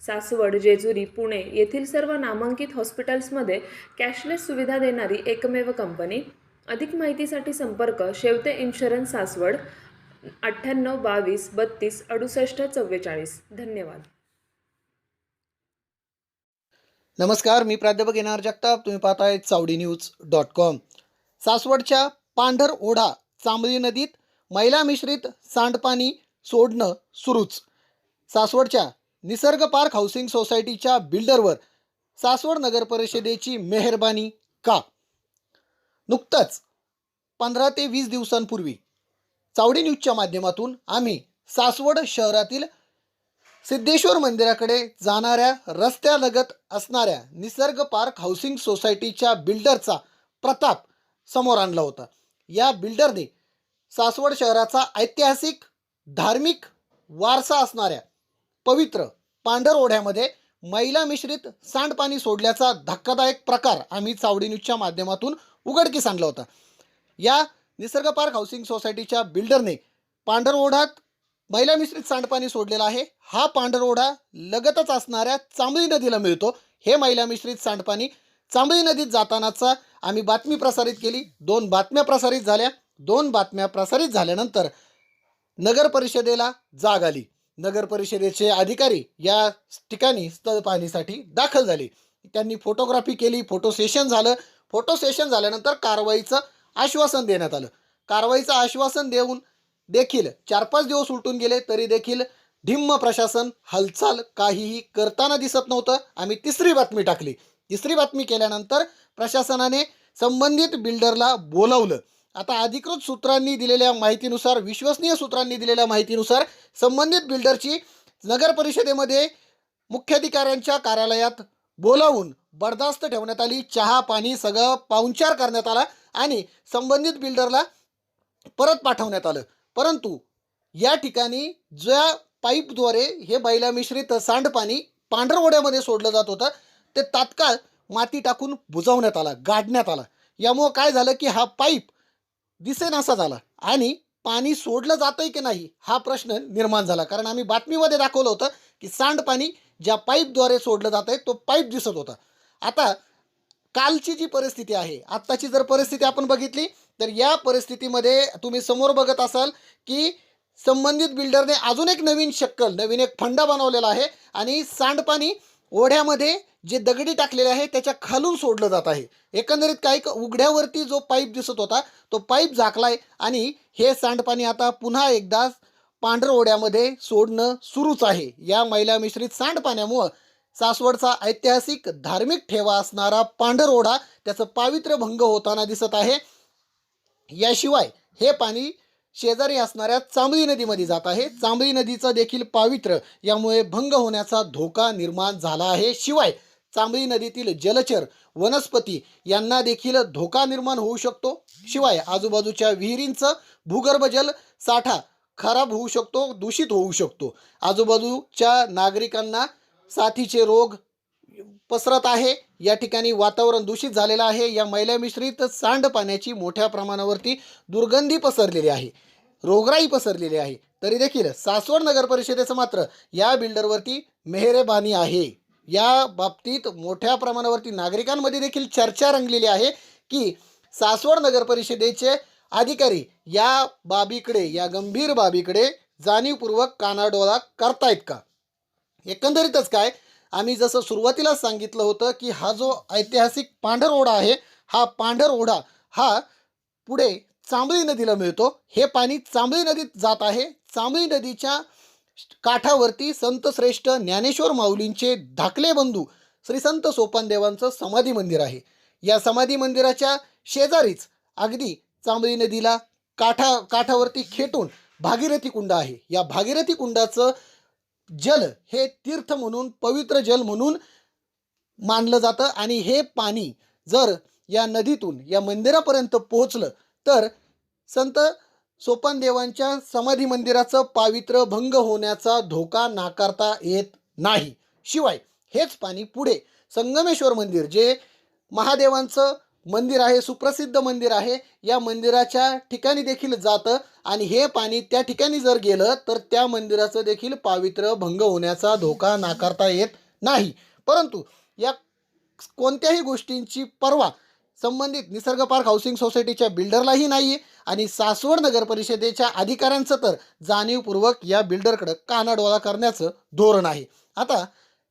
सासवड जेजुरी पुणे येथील सर्व नामांकित हॉस्पिटल्समध्ये कॅशलेस सुविधा देणारी एकमेव कंपनी. अधिक माहितीसाठी संपर्क शेवते इन्शुरन्स सासवड अठ्ठ्याण्णव बावीस बत्तीस अडुसष्ट चव्वेचाळीस. धन्यवाद. नमस्कार मी प्राध्यापक येणार जगताप. तुम्ही पाहताय चावडी न्यूज डॉट कॉम. सासवडच्या पांढर ओढा चांबली नदीत मैला मिश्रित सांडपाणी सोडणं सुरूच. सासवडच्या निसर्ग पार्क हाऊसिंग सोसायटीच्या बिल्डरवर सासवड नगर परिषदेची मेहरबानी का? नुकतंच पंधरा ते वीस दिवसांपूर्वी चावडी न्यूजच्या माध्यमातून आम्ही सासवड शहरातील सिद्धेश्वर मंदिराकडे जाणाऱ्या रस्त्यालगत असणाऱ्या निसर्ग पार्क हाऊसिंग सोसायटीच्या बिल्डरचा प्रताप समोर आणला होता. या बिल्डरने सासवड शहराचा ऐतिहासिक धार्मिक वारसा असणाऱ्या पवित्र पांढर ओढ्यामध्ये मैला मिश्रित सांडपाणी सोडल्याचा धक्कादायक प्रकार आम्ही चावडी न्यूजच्या माध्यमातून उघडकीस आणला होता. या निसर्ग पार्क हाऊसिंग सोसायटीच्या बिल्डरने पांढर ओढ्यात मैला मिश्रित सांडपाणी सोडलेला आहे. हा पांढरओढा लगतच असणाऱ्या चांबळी नदीला मिळतो. हे मैला मिश्रित सांडपाणी चांबळी नदीत जातानाचा आम्ही बातमी प्रसारित केली. दोन बातम्या प्रसारित झाल्या. दोन बातम्या प्रसारित झाल्यानंतर नगर परिषदेला जाग आली. नगर परिषदेचे अधिकारी या ठिकाणी स्थळ पाहणीसाठी दाखल झाले. त्यांनी फोटोग्राफी केली फोटो सेशन झालं. फोटो सेशन झाल्यानंतर कारवाईचं आश्वासन देण्यात आलं. कारवाईचं आश्वासन देऊन देखील चार पाच दिवस उलटून गेले तरी देखील ढिम्म प्रशासन हालचाल काहीही करताना दिसत नव्हतं. आम्ही तिसरी बातमी टाकली. तिसरी बातमी केल्यानंतर प्रशासनाने संबंधित बिल्डरला बोलावलं. आता अधिकृत सूत्रांनी दिलेल्या माहितीनुसार विश्वसनीय सूत्रांनी दिलेल्या माहितीनुसार संबंधित बिल्डरची नगर परिषदेमध्ये मुख्याधिकाऱ्यांच्या कार्यालयात बोलावून बरदास्त ठेवण्यात आली. चहा पाणी सगळं पाहुणचार करण्यात आला आणि संबंधित बिल्डरला परत पाठवण्यात आलं. परंतु या ठिकाणी ज्या पाईपद्वारे हे बैला मिश्रित सांडपाणी पांढरवड्यामध्ये सोडलं जात होतं ते तात्काळ माती टाकून बुजवण्यात आला गाडण्यात आला. यामुळं काय झालं की हा पाईप दिसेनासा झाला. आणि पाणी सोडलं जातंय की नाही हा प्रश्न निर्माण झाला. कारण आम्ही बातमीमध्ये दाखवलं होतं की सांडपाणी ज्या पाईपद्वारे सोडलं जात आहे तो पाईप दिसत होता. आता कालची जी परिस्थिती आहे आत्ताची जर परिस्थिती आपण बघितली तर या परिस्थितीमध्ये तुम्ही समोर बघत असाल की संबंधित बिल्डरने अजून एक नवीन शक्कल नवीन एक फंडा बनवलेला आहे. आणि सांडपाणी ओढ्यामध्ये जे दगडी टाकलेले आहे त्याच्या खालून सोडलं जात आहे. एकंदरीत काही उघड्यावरती जो पाईप दिसत होता तो पाईप झाकलाय आणि हे सांडपाणी आता पुन्हा एकदा पांढर ओढ्यामध्ये सोडणं सुरूच आहे. या मैला मिश्रित सांडपाण्यामुळं सासवडचा ऐतिहासिक धार्मिक ठेवा असणारा पांढर ओढा त्याचं पावित्र्य भंग होताना दिसत आहे. याशिवाय हे पाणी शेजारी असणाऱ्या चांबळी नदीमध्ये जात आहे. चांबळी नदीचं देखील पावित्र्य यामुळे भंग होण्याचा धोका निर्माण झाला आहे. शिवाय चांबळी नदीतील जलचर वनस्पती यांना देखील धोका निर्माण होऊ शकतो. शिवाय आजूबाजूच्या विहिरींचं भूगर्भजल साठा खराब होऊ शकतो दूषित होऊ शकतो. आजूबाजूच्या नागरिकांना साथीचे रोग पसरत आहे. या ठिकाणी वातावरण दूषित झालेलं आहे. या मैल्या मिश्रित सांडपाण्याची मोठ्या प्रमाणावरती दुर्गंधी पसरलेली आहे. रोगराई पसरलेली आहे. तरी देखील सासवड नगर परिषदेचं मात्र या बिल्डरवरती मेहरबानी आहे. या बाबतीत मोठ्या प्रमाणावरती नागरिकांमध्ये देखील चर्चा रंगलेली आहे की सासवड नगर परिषदेचे अधिकारी या बाबीकडे या गंभीर बाबीकडे जाणीवपूर्वक कानाडोळा करतायत का? एकंदरीतच काय? आम्ही जसं सुरुवातीला सांगितलं होतं की हा जो ऐतिहासिक पांढर ओढा आहे हा पांढर ओढा हा पुढे चांबळी नदीला मिळतो. हे पाणी चांबळी नदीत जात आहे. चांबळी नदीच्या काठावरती संत श्रेष्ठ ज्ञानेश्वर माऊलींचे धाकले बंधू श्री संत सोपानदेवांचं समाधी मंदिर आहे. या समाधी मंदिराच्या शेजारीच अगदी चांबळी नदीला काठा काठावरती खेटून भागीरथी कुंड आहे. या भागीरथी कुंडाचं जल हे तीर्थ म्हणून पवित्र जल म्हणून मानलं जातं आणि हे पाणी जर या नदीतून या मंदिरापर्यंत पोहोचलं तर संत सोपानदेवांच्या समाधी मंदिराचं पावित्र्य भंग होण्याचा धोका नाकारता येत नाही. शिवाय हेच पाणी पुढे संगमेश्वर मंदिर जे महादेवांचं मंदिर आहे सुप्रसिद्ध मंदिर आहे या मंदिराच्या ठिकाणी देखील जातं आणि हे पाणी त्या ठिकाणी जर गेलं तर त्या मंदिराचं देखील पावित्र्य भंग होण्याचा धोका नाकारता येत नाही. परंतु या कोणत्याही गोष्टींची पर्वा संबंधित निसर्ग पार्क हाऊसिंग सोसायटीच्या बिल्डरलाही नाही आहे आणि सासवड नगर परिषदेच्या अधिकाऱ्यांचं तर जाणीवपूर्वक या बिल्डरकडं कानाडोळा करण्याचं धोरण आहे. आता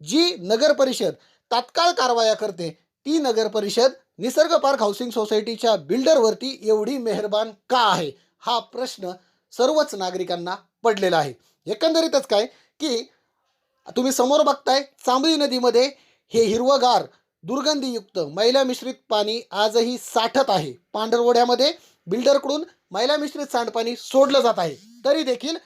जी नगर परिषद तात्काळ कारवाया करते ती नगर परिषद निसर्ग पार्क हाऊसिंग सोसायटीच्या बिल्डरवरती एवढी मेहरबान का आहे? हा प्रश्न सर्वच नागरिकांना पडलेला आहे. एकंदरीतच काय की तुम्ही समोर बघताय चांबळी नदीमध्ये हे हिरवगार दुर्गंधीयुक्त मैला मिश्रित पाणी आजही साठत आहे. पांढरवड्यामध्ये बिल्डरकडून मैला मिश्रित सांडपाणी सोडलं जात आहे. तरी देखील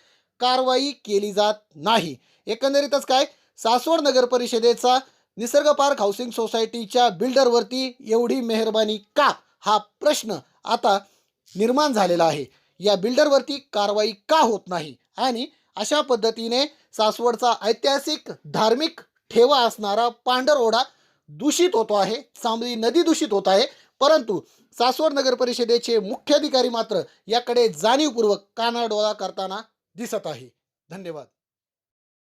कारवाई केली जात नाही. एकंदरीतच काय? सासवड नगर परिषदेचा निसर्ग पार्क हाऊसिंग सोसायटीच्या बिल्डरवरती एवढी मेहरबानी का? हा प्रश्न आता निर्माण झालेला आहे. या बिल्डरवरती कारवाई का होत नाही? आणि अशा पद्धतीने सासवडचा ऐतिहासिक धार्मिक ठेवा असणारा पांढरओढा दूषित होतो आहे सांबळी नदी दूषित होत आहे परंतु सासवड नगर परिषदेचे मुख्याधिकारी मात्र याकडे जाणीवपूर्वक कानाडोळा करताना दिसत आहे. धन्यवाद.